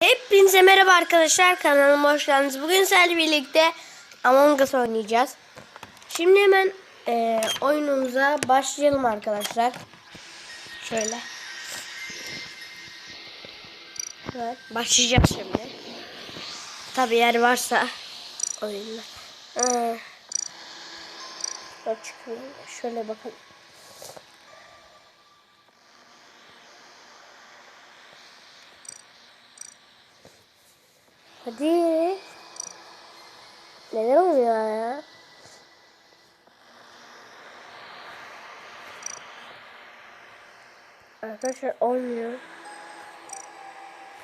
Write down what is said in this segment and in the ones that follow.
Hepinize merhaba arkadaşlar kanalıma hoş geldiniz. Bugün sizlerle birlikte Among Us oynayacağız. Şimdi hemen e, oyunumuza başlayalım arkadaşlar. Şöyle. Evet, başlayacağız şimdi. Tabi yer varsa oyunda. Ee, şöyle çıkayım. Hadi. Neden olmuyor ya? Arkadaşlar olmuyor.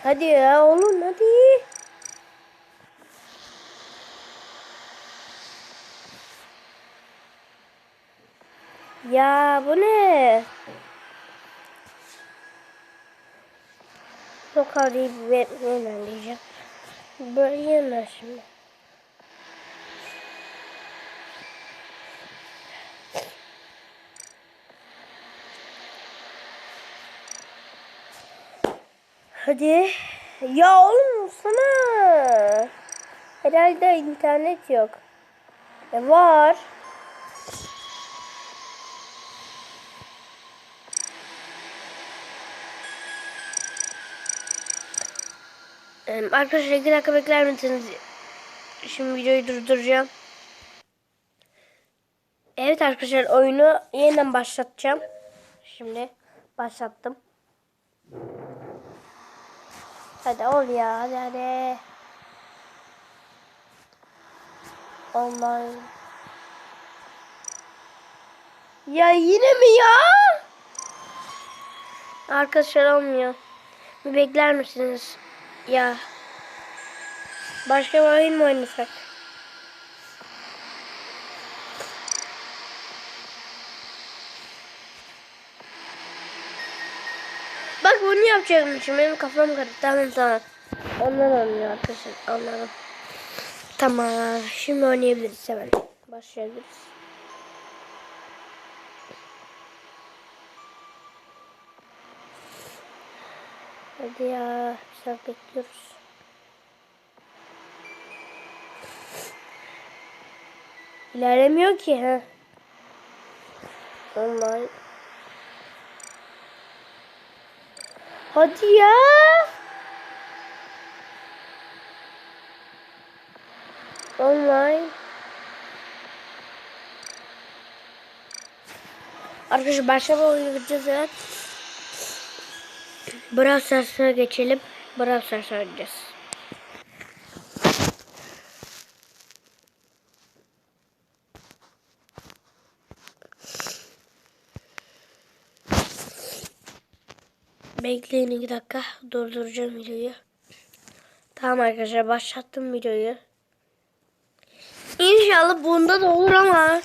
Hadi ya olun hadi. Ya bu ne? Çok arayıp ver, hemen diyeceğim. Böyle yenir şimdi. Hadi. Ya oğlum sana. Herhalde internet yok. E var. Arkadaşlar iki dakika bekler misiniz? Şimdi videoyu durduracağım. Evet arkadaşlar oyunu yeniden başlatacağım. Şimdi başlattım. Hadi ol ya hadi hadi. Online. Ya yine mi ya? Arkadaşlar olmuyor. Bir bekler misiniz? Ya. Başka bir oyun mu oynasak? Bak bunu yapacakmışım. Benim kafam karıştı. Tamam tamam. Ondan oynuyor arkadaşlar. Anladım. Tamam. Şimdi oynayabiliriz hemen. Başlayabiliriz. Hadi ya. Bir saat bekliyoruz. İlerlemiyor ki ha. Online. Hadi ya. Online. Arkadaşlar başlama oyunu gideceğiz evet. Brawl Stars'a geçelim. Brawl Stars oynayacağız. Bekleyin iki dakika. Durduracağım videoyu. Tamam arkadaşlar başlattım videoyu. İnşallah bunda da olur ama.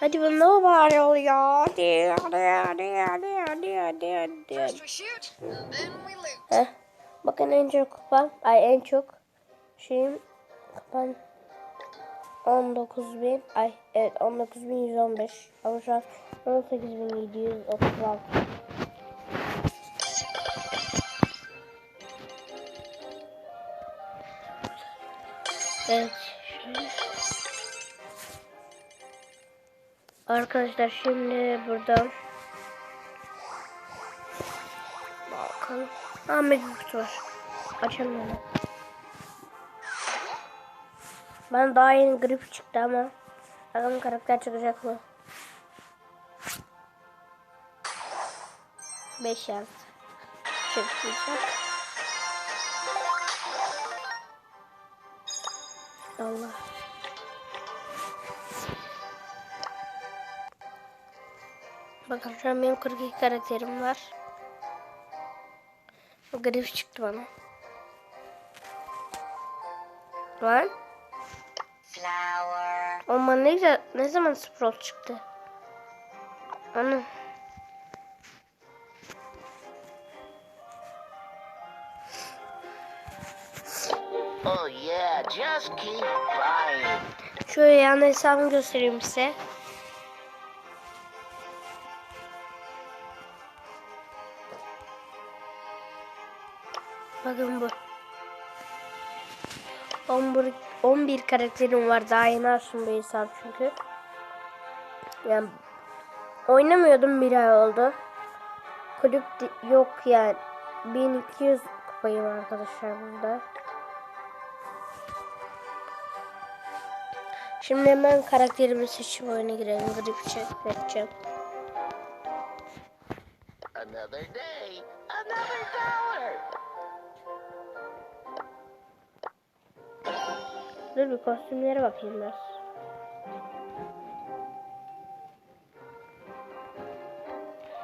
Hadi mı bari oluyor? Hadi hadi hadi hadi hadi hadi hadi. Loot. Heh. Bakın en çok kupam. Ay en çok şeyim kupam 19.000 ay evet 19.115 ama şu an 18.736 Evet Arkadaşlar şimdi buradan bakalım. Mega kutu var. Açalım onu. Ben daha yeni grip çıktı ama bakalım karakter çıkacak mı? 5 şans. Çıkacak. Allah. Bakın şu an benim 42 karakterim var. O grif çıktı bana. Lan. Flower. Ama ne güzel. Ne zaman Sprout çıktı? Ana. Oh yeah, just keep buying. Şöyle yan hesabımı göstereyim size. Bakın bu. 11, 11 karakterim var. Daha yeni açtım bu hesap çünkü. Yani oynamıyordum bir ay oldu. Kulüp yok yani. 1200 kupayım arkadaşlar burada. Şimdi hemen karakterimi seçip oyuna girelim. Grip check edeceğim. Another day, another dollar. Dur bir kostümlere bakayım biraz.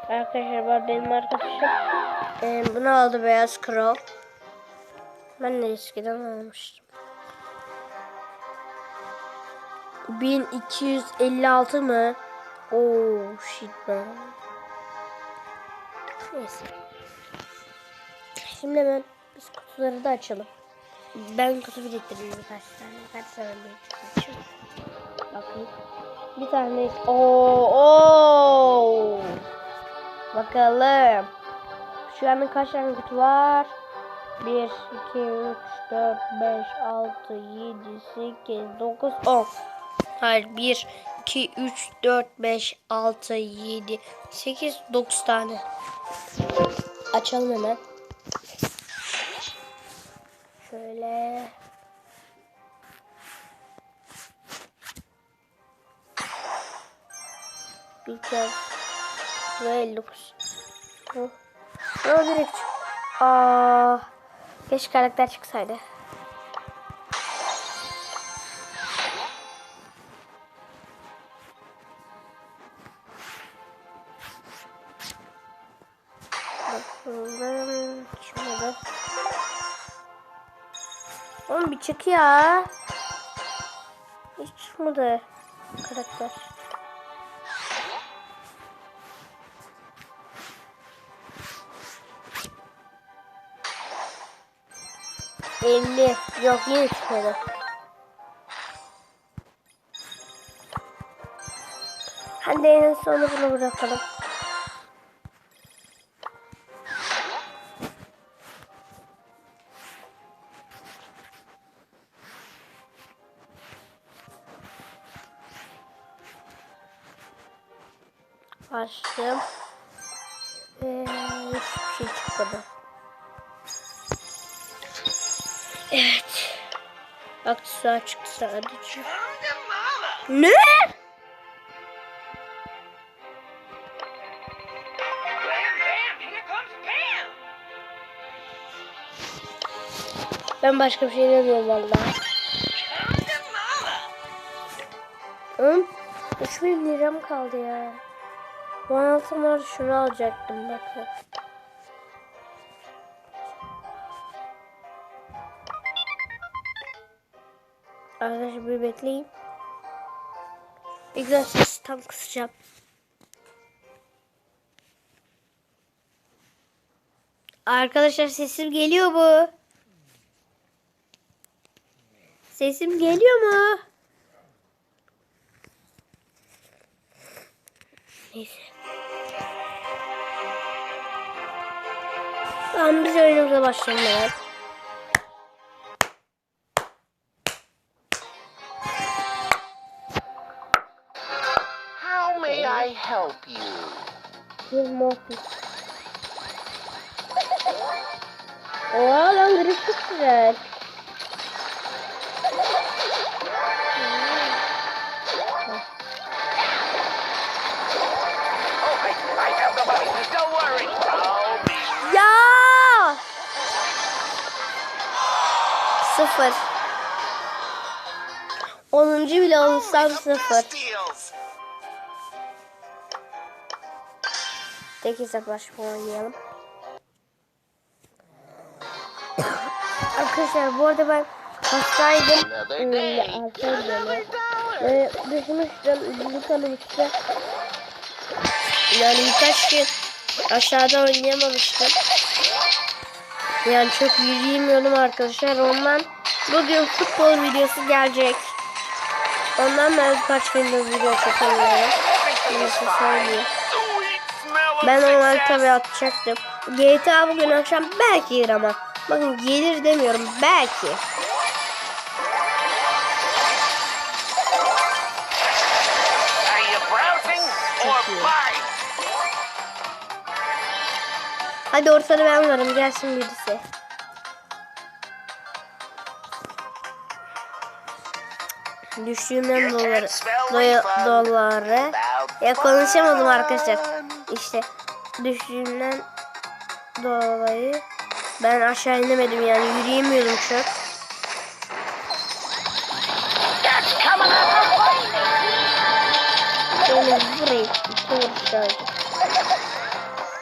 Arkadaşlar benim arkadaşım. Ee, bunu aldı beyaz kral. Ben de eskiden almıştım. 1256 mı? Oh shit man. Neyse. Şimdi hemen biz kutuları da açalım. Ben kutu biriktirdim birkaç tane. Kaç tane biriktirdim? Bakayım. Bir tane. Oo, oo. Bakalım. Şu anda kaç tane kutu var? 1, 2, 3, 4, 5, 6, 7, 8, 9, 10. Hayır 1, 2, 3, 4, 5, 6, 7, 8, 9 tane. Açalım hemen. Şöyle. Kez. Ve 59. Oh. Oh, direkt. Aa, keşke karakter çıksaydı. Bakalım. De. Oğlum bir çık ya. Hiç çıkmadı karakter. Elli. Yok yine çıkmadı. Hadi en sonu bunu bırakalım. Aksesuar çıktı sadece. Ne? Ben başka bir şey demiyorum valla. Oğlum 3000 liram kaldı ya. 16 var şunu alacaktım bakın. Arkadaşlar bir bekleyin. Sesi tam kısacağım. Arkadaşlar sesim geliyor mu? Sesim geliyor mu? Neyse. Tamam biz oyunumuza başlayalım hemen. Bir morfis. Oha lan grip güzel. Ya! Sıfır. Onuncu bile olsam sıfır. Tek hesaplaşma oynayalım. Arkadaşlar bu arada ben hastaydım. Day, hastaydım. Ee, düşmüştüm, tanımıştım. Yani birkaç gün aşağıda oynayamamıştım. Yani çok yürüyemiyordum arkadaşlar. Ondan bugün futbol videosu gelecek. Ondan ben birkaç gündür video çekemiyorum. Birisi söyleyeyim. Ben success. tabii atacaktım. GTA bugün akşam belki girer ama Bakın gelir demiyorum. Belki. Hadi ortada ben varım. Gelsin birisi. Düştüğümden doları, doları. Ya konuşamadım arkadaşlar. İşte düştüğümden dolayı ben aşağı inemedim yani yürüyemiyordum çok. Beni vurayım.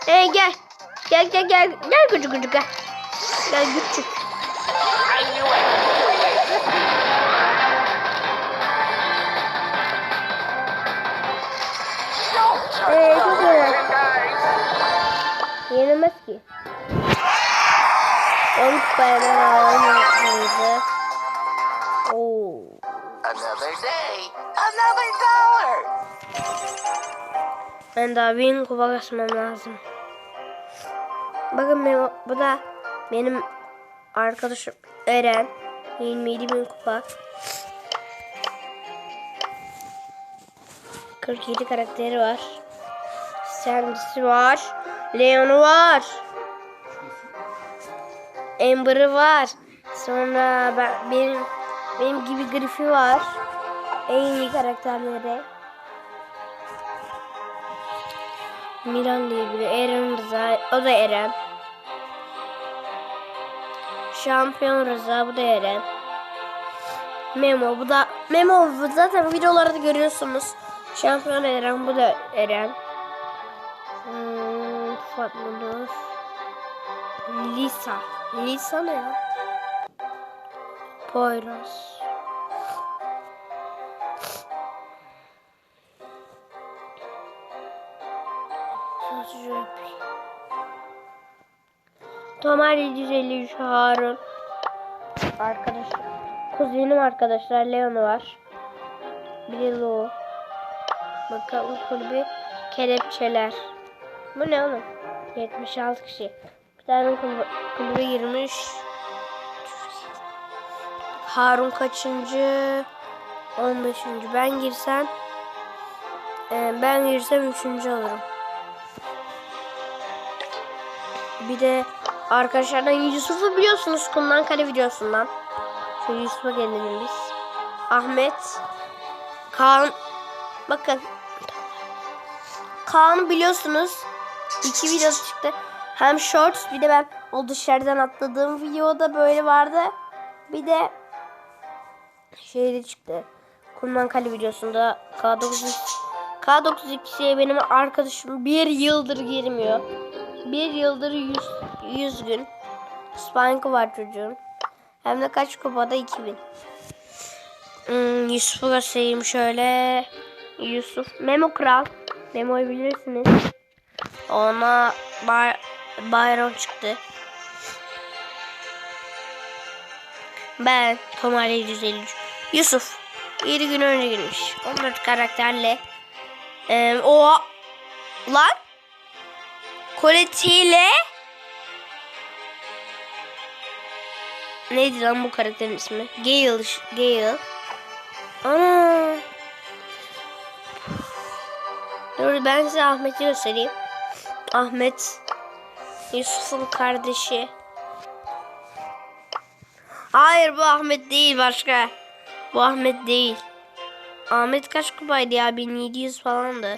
Hey gel. Gel gel gel. Gel küçük küçük gel. Gel küçük. I Yenemez ki. On bayrağı Oo. Another day, another dollar. Ben daha bin kupa kasmam lazım. Bakın benim, bu da benim arkadaşım Eren. 27 bin kupa. 47 karakteri var. Sandy'si var. Leon'u var. Amber'ı var. Sonra ben, benim benim gibi Griff'i var. En iyi karakterleri. Miran diye biri. Eren Rıza. O da Eren. Şampiyon Rıza. Bu da Eren. Memo. Bu da Memo. Bu zaten videolarda görüyorsunuz. Şampiyon Eren. Bu da Eren. Hmm, Fatma Nur. Lisa. Lisa ne ya? Poyraz. Tomar 753 Harun. Arkadaşlar. Kuzenim arkadaşlar. Leon var. Bir de. Bakalım kulübü. Kelepçeler. Bu ne oğlum? 76 kişi. Bir tane kulübe, girmiş. Harun kaçıncı? 15. Ben girsem e, ben girsem 3. olurum. Bir de arkadaşlardan Yusuf'u biliyorsunuz Kumdan Kale videosundan. Şu Yusuf'a gelelim biz. Ahmet. Kaan. Bakın. Kaan'ı biliyorsunuz. İki video çıktı. Hem shorts bir de ben o dışarıdan atladığım videoda böyle vardı. Bir de şeyde çıktı. Kumdan Kale videosunda K9 K92'ye benim arkadaşım bir yıldır girmiyor. Bir yıldır 100, 100 gün. Spike'ı var çocuğun. Hem de kaç kupada 2000. Hmm, Yusuf'u göstereyim şöyle. Yusuf. Memo Kral. Memo'yu bilirsiniz. Ona bay, Byron çıktı. Ben Tomar 753. Yusuf. 7 gün önce girmiş. 14 karakterle. Ee, o lan Colette ile Neydi lan bu karakterin ismi? Gale. Gale. Ana. Dur ben size Ahmet'i göstereyim. Ahmet. Yusuf'un kardeşi. Hayır bu Ahmet değil başka. Bu Ahmet değil. Ahmet kaç kupaydı ya? 1700 falandı.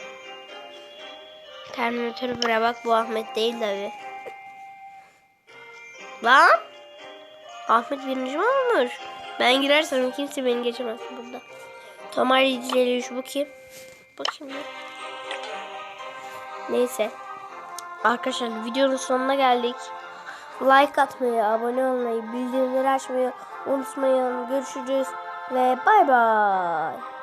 Terminatörü bırak bak bu Ahmet değil tabi. Lan. Ahmet birinci mi olmuş? Ben girersem kimse beni geçemez burada. Tomar 753 bu kim? Bakayım. Neyse. Arkadaşlar videonun sonuna geldik. Like atmayı, abone olmayı, bildirimleri açmayı unutmayın. Görüşürüz ve bay bay.